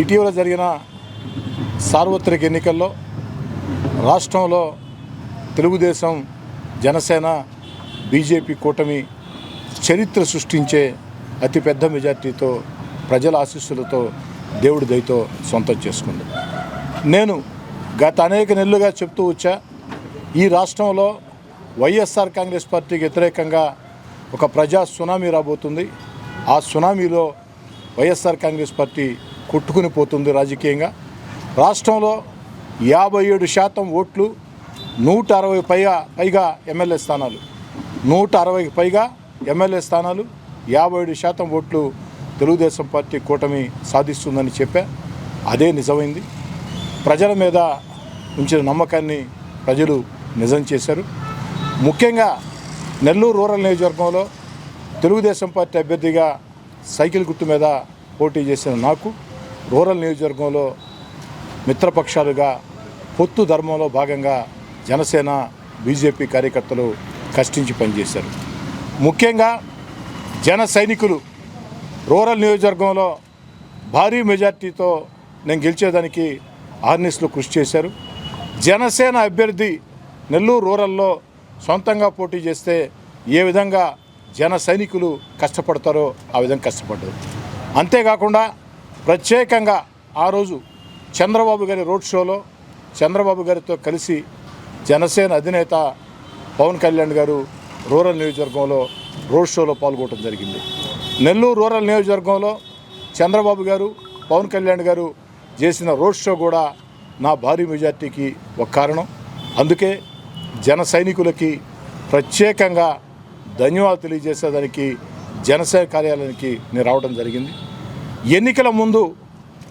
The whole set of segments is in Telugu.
ఇటీవల జరిగిన సార్వత్రిక ఎన్నికల్లో రాష్ట్రంలో తెలుగుదేశం జనసేన బీజేపీ కూటమి చరిత్ర సృష్టించే అతిపెద్ద మెజార్టీతో ప్రజల ఆశీస్సులతో దేవుడి దయతో సొంతం చేసుకుంది. నేను గత అనేక నెలలుగా చెప్తూ వచ్చా ఈ రాష్ట్రంలో వైఎస్ఆర్ కాంగ్రెస్ పార్టీకి వ్యతిరేకంగా ఒక ప్రజా సునామీ రాబోతుంది. ఆ సునామీలో వైఎస్ఆర్ కాంగ్రెస్ పార్టీ కొట్టుకుని పోతుంది రాజకీయంగా. రాష్ట్రంలో యాభై ఏడు శాతం ఓట్లు నూట అరవై పైగా పైగా ఎమ్మెల్యే స్థానాలు. నూట అరవైకి పైగా ఎమ్మెల్యే స్థానాలు యాభై ఏడు శాతం ఓట్లు తెలుగుదేశం పార్టీ కూటమి సాధిస్తుందని చెప్పా. అదే నిజమైంది. ప్రజల మీద ఉంచిన నమ్మకాన్ని ప్రజలు నిజం చేశారు. ముఖ్యంగా నెల్లూరు రూరల్ నియోజకవర్గంలో తెలుగుదేశం పార్టీ అభ్యర్థిగా సైకిల్ గుర్తు మీద పోటీ చేసిన నాకు రూరల్ నియోజకవర్గంలో మిత్రపక్షాలుగా పొత్తు ధర్మంలో భాగంగా జనసేన బీజేపీ కార్యకర్తలు కష్టించి పనిచేశారు. ముఖ్యంగా జన సైనికులు రూరల్ నియోజకవర్గంలో భారీ మెజార్టీతో నేను గెలిచేదానికి ఆర్నిస్లు కృషి చేశారు. జనసేన అభ్యర్థి నెల్లూరు రూరల్లో సొంతంగా పోటీ చేస్తే ఏ విధంగా జన సైనికులు కష్టపడతారో ఆ విధంగా కష్టపడ్డారు అంతేకాకుండా ప్రత్యేకంగా ఆ రోజు చంద్రబాబు గారి రోడ్ షోలో చంద్రబాబు గారితో కలిసి జనసేన అధినేత పవన్ కళ్యాణ్ గారు రూరల్ నియోజకవర్గంలో రోడ్ షోలో పాల్గొనడం జరిగింది. నెల్లూరు రూరల్ నియోజకవర్గంలో చంద్రబాబు గారు పవన్ కళ్యాణ్ గారు చేసిన రోడ్ షో కూడా నా భారీ మెజార్టీకి ఒక కారణం. అందుకే జన సైనికులకి ప్రత్యేకంగా ధన్యవాదాలు తెలియజేసేదానికి జనసేన కార్యాలయానికి నేను రావడం జరిగింది. ఎన్నికల ముందు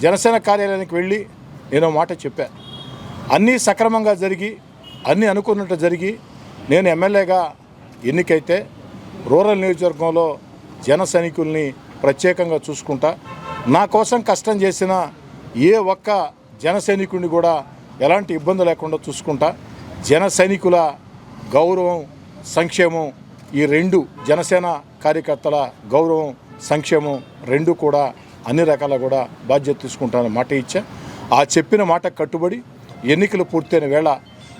జనసేన కార్యాలయానికి వెళ్ళి నేను మాట చెప్పా. అన్నీ సక్రమంగా జరిగి అన్నీ అనుకున్నట్టు జరిగి నేను ఎమ్మెల్యేగా ఎన్నికైతే రూరల్ నియోజకవర్గంలో జన సైనికుల్ని ప్రత్యేకంగా చూసుకుంటా నా కోసం కష్టం చేసిన ఏ ఒక్క జన సైనికుడిని కూడా ఎలాంటి ఇబ్బంది లేకుండా చూసుకుంటా జన సైనికుల గౌరవం సంక్షేమం ఈ రెండు జనసేన కార్యకర్తల గౌరవం సంక్షేమం రెండు కూడా అన్ని రకాల కూడా బాధ్యత తీసుకుంటానని మాట ఇచ్చా. ఆ చెప్పిన మాట కట్టుబడి ఎన్నికలు పూర్తయిన వేళ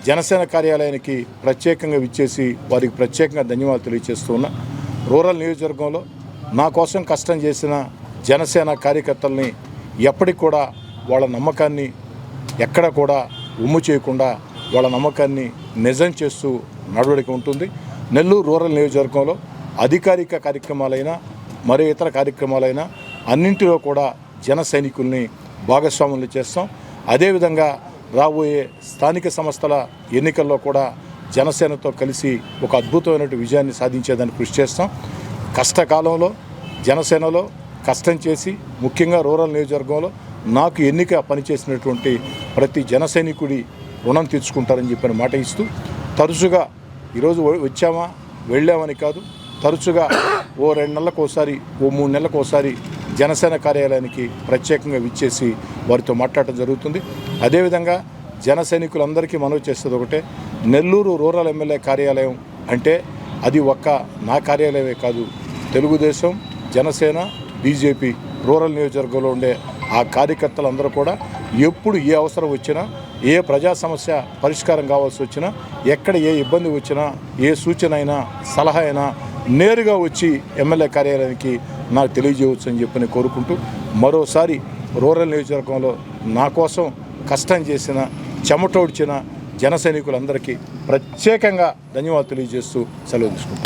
జనసేన కార్యాలయానికి ప్రత్యేకంగా విచ్చేసి వారికి ప్రత్యేకంగా ధన్యవాదాలు తెలియజేస్తూ ఉన్నా. రూరల్ నియోజకవర్గంలో నా కోసం కష్టం చేసిన జనసేన కార్యకర్తల్ని ఎప్పటికి కూడా వాళ్ళ నమ్మకాన్ని ఎక్కడ కూడా ఉమ్ము చేయకుండా వాళ్ళ నమ్మకాన్ని నిజం చేస్తూ నడవడిక ఉంటుంది. నెల్లూరు రూరల్ నియోజకవర్గంలో అధికారిక కార్యక్రమాలైనా మరే ఇతర కార్యక్రమాలైనా అన్నింటిలో కూడా జన సైనికుల్ని భాగస్వాములు చేస్తాం. అదేవిధంగా రాబోయే స్థానిక సంస్థల ఎన్నికల్లో కూడా జనసేనతో కలిసి ఒక అద్భుతమైన విజయాన్ని సాధించేదానికి కృషి చేస్తాం. కష్టకాలంలో జనసేనలో కష్టం చేసి ముఖ్యంగా రూరల్ నియోజకవర్గంలో నాకు ఎన్నిక పనిచేసినటువంటి ప్రతి జన సైనికుడి రుణం తీర్చుకుంటారని చెప్పిన మాట ఇస్తూ తరచుగా ఈరోజు వ- వచ్చామా వెళ్ళామని కాదు తరచుగా ఓ రెండు నెలలకు ఒకసారి ఓ మూడు నెలలకు ఒకసారి జనసేన కార్యాలయానికి ప్రత్యేకంగా విచ్చేసి వారితో మాట్లాడటం జరుగుతుంది. అదేవిధంగా జన సైనికులందరికీ మనవి చేసేది ఒకటే నెల్లూరు రూరల్ ఎమ్మెల్యే కార్యాలయం అంటే అది ఒక్క నా కార్యాలయమే కాదు తెలుగుదేశం జనసేన బీజేపీ రూరల్ నియోజకవర్గంలో ఉండే ఆ కార్యకర్తలందరూ కూడా ఎప్పుడు ఏ అవసరం వచ్చినా ఏ ప్రజా సమస్య పరిష్కారం కావాల్సి వచ్చినా ఎక్కడ ఏ ఇబ్బంది వచ్చినా ఏ సూచన అయినా సలహా అయినా నేరుగా వచ్చి ఎమ్మెల్యే కార్యాలయానికి నాకు తెలియజేయవచ్చు అని చెప్పి నేను కోరుకుంటూ మరోసారి రూరల్ నియోజకవర్గంలో నా కోసం కష్టం చేసిన చెమటోడ్చిన జన సైనికులందరికీ ప్రత్యేకంగా ధన్యవాదాలు తెలియజేస్తూ సెలవు తీసుకుంటాను